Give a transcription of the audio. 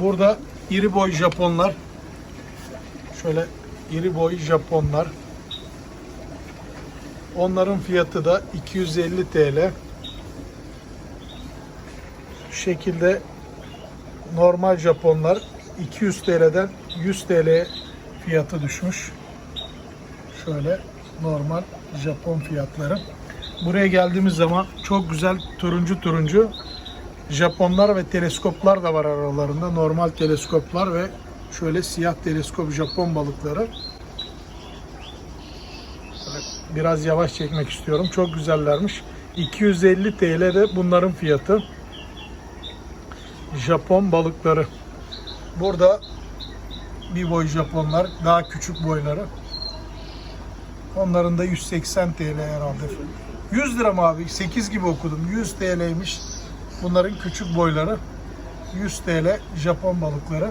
Burada iri boy Japonlar. Şöyle iri boy Japonlar. Onların fiyatı da 250 TL. Şu şekilde normal Japonlar 200 TL'den 100 TL fiyatı düşmüş. Şöyle normal Japon fiyatları. Buraya geldiğimiz zaman çok güzel turuncu turuncu Japonlar ve teleskoplar da var aralarında. Normal teleskoplar ve şöyle siyah teleskop Japon balıkları. Biraz yavaş çekmek istiyorum. Çok güzellermiş. 250 TL de bunların fiyatı. Japon balıkları. Burada bir boy Japonlar, daha küçük boyları. Onların da 180 TL herhalde. 100 lira mı abi? 8 gibi okudum. 100 TL'ymiş. Bunların küçük boyları. 100 TL Japon balıkları.